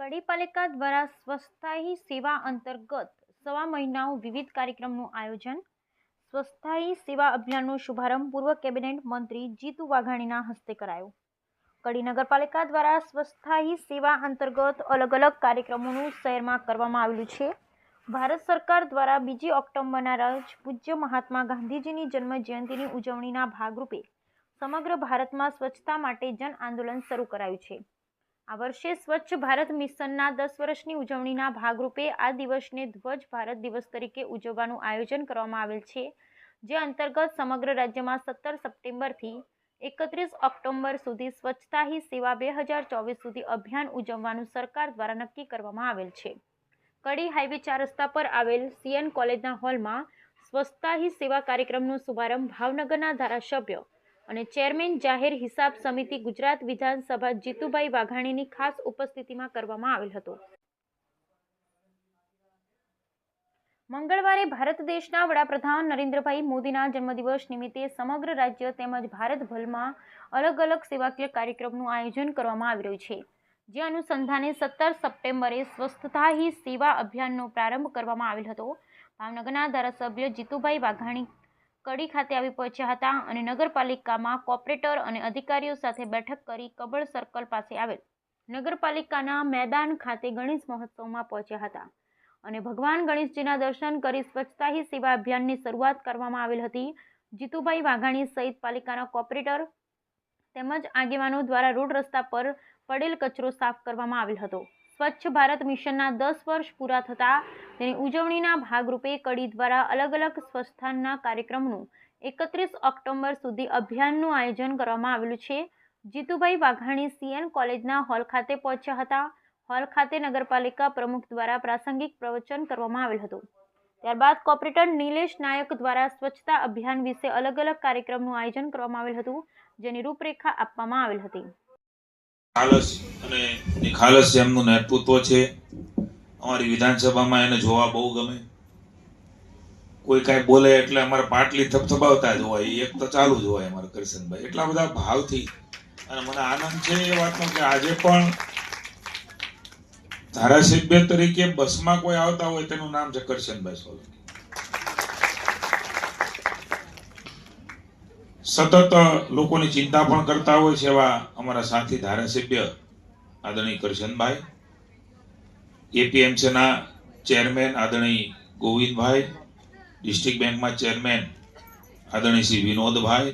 કડી પાલિકા દ્વારા સ્વસ્થાયી સેવા અંતર્ગત સવા મહિનાઓ વિવિધ કાર્યક્રમનું આયોજન, સ્વસ્થાયી સેવા અભિયાનનો શુભારંભ પૂર્વ કેબિનેટ મંત્રી જીતુ વાઘાણીના હસ્તે કરાયો. કડી નગરપાલિકા દ્વારા સ્વસ્થાયી સેવા અંતર્ગત અલગ અલગ કાર્યક્રમોનું શહેરમાં કરવામાં આવેલું છે. ભારત સરકાર દ્વારા બીજી ઓક્ટોબરના રોજ પૂજ્ય મહાત્મા ગાંધીજીની જન્મ જયંતિની ઉજવણીના ભાગરૂપે સમગ્ર ભારતમાં સ્વચ્છતા માટે જન આંદોલન શરૂ કરાયું છે. આ વર્ષે સ્વચ્છ ભારત મિશનના દસ વર્ષની ઉજવણીના ભાગરૂપે આ દિવસને ધ્વજ ભારત દિવસ તરીકે ઉજવવાનું આયોજન કરવામાં આવેલ છે, જે અંતર્ગત સમગ્ર રાજ્યમાં સત્તર સપ્ટેમ્બરથી એકત્રીસ ઓક્ટોબર સુધી સ્વચ્છતા હી સેવા બે હજાર ચોવીસ સુધી અભિયાન ઉજવવાનું સરકાર દ્વારા નક્કી કરવામાં આવેલ છે. કડી હાઈવે ચાર રસ્તા પર આવેલ સીએન કોલેજના હોલમાં સ્વચ્છતા હી સેવા કાર્યક્રમનો શુભારંભ ભાવનગરના ધારાસભ્ય અને ચેરમેન જાહેર હિસાબ સમિતિ ગુજરાત વિધાનસભા જીતુભાઈ વાઘાણીની ખાસ ઉપસ્થિતિમાં કરવામાં આવેલ હતો. મંગળવારે ભારત દેશના વડાપ્રધાન નરેન્દ્રભાઈ મોદીના જન્મદિવસ નિમિત્તે સમગ્ર રાજ્ય તેમજ ભારતભરમાં અલગ અલગ સેવાકીય કાર્યક્રમનું આયોજન કરવામાં આવી રહ્યું છે. જે અનુસંધાને સત્તર સપ્ટેમ્બરે સ્વસ્થતા હી સેવા અભિયાનનો પ્રારંભ કરવામાં આવેલ હતો. ભાવનગરના ધારાસભ્ય જીતુભાઈ વાઘાણી કડી ખાતે આવી પહોંચ્યા હતા અને નગરપાલિકામાં કોર્પોરેટર અને અધિકારીઓ સાથે બેઠક કરી કબળ સર્કલ પાસે આવેલ. નગરપાલિકાના મેદાન ખાતે ગણેશ મહોત્સવમાં પહોંચ્યા હતા અને ભગવાન ગણેશજીના દર્શન કરી સ્વચ્છતા હી સેવા અભિયાનની શરૂઆત કરવામાં આવેલ હતી. જીતુભાઈ વાઘાણી સહિત પાલિકાના કોર્પોરેટર તેમજ આગેવાનો દ્વારા રોડ રસ્તા પર પડેલ કચરો સાફ કરવામાં આવેલ હતો. સ્વચ્છ ભારત મિશનના દસ વર્ષ પૂરા થતાં તેની ઉજવણીના ભાગરૂપે કડી દ્વારા અલગ અલગ સ્વસ્થાનના કાર્યક્રમનું એકત્રીસ ઓક્ટોબર સુધી અભિયાનનું આયોજન કરવામાં આવેલું છે. જીતુભાઈ વાઘાણી સીએન કોલેજના હોલ ખાતે પહોંચ્યા હતા. હોલ ખાતે નગરપાલિકા પ્રમુખ દ્વારા પ્રાસંગિક પ્રવચન કરવામાં આવેલ હતું. ત્યારબાદ કોર્પોરેટર નિલેશ નાયક દ્વારા સ્વચ્છતા અભિયાન વિશે અલગ અલગ કાર્યક્રમનું આયોજન કરવામાં આવેલ હતું, જેની રૂપરેખા આપવામાં આવેલ હતી. ખાલસ અને નિખાલસ એમનું નેતૃત્વ છે. અમારી વિધાનસભામાં એને જોવા બહુ ગમે. કોઈ કાંઈ બોલે એટલે અમારે પાટલી થપથપાવતા જ હોય એક તો ચાલુ જ હોય અમારા કરશનભાઈ. એટલા બધા ભાવથી. અને મને આનંદ છે એ વાતનો કે આજે પણ ધારાસભ્ય તરીકે બસમાં કોઈ આવતા હોય તેનું નામ છે કરશનભાઈ સોલંકી. સતત લોકોની ચિંતા પણ કરતા હોય છે એવા અમારા સાથી ધારાસભ્ય આદરણીય કરશનભાઈ એપીએમસીના ચેરમેન આદરણીય ગોવિંદભાઈ, ડિસ્ટ્રિક્ટ બેંકમાં ચેરમેન આદરણીય શ્રી વિનોદભાઈ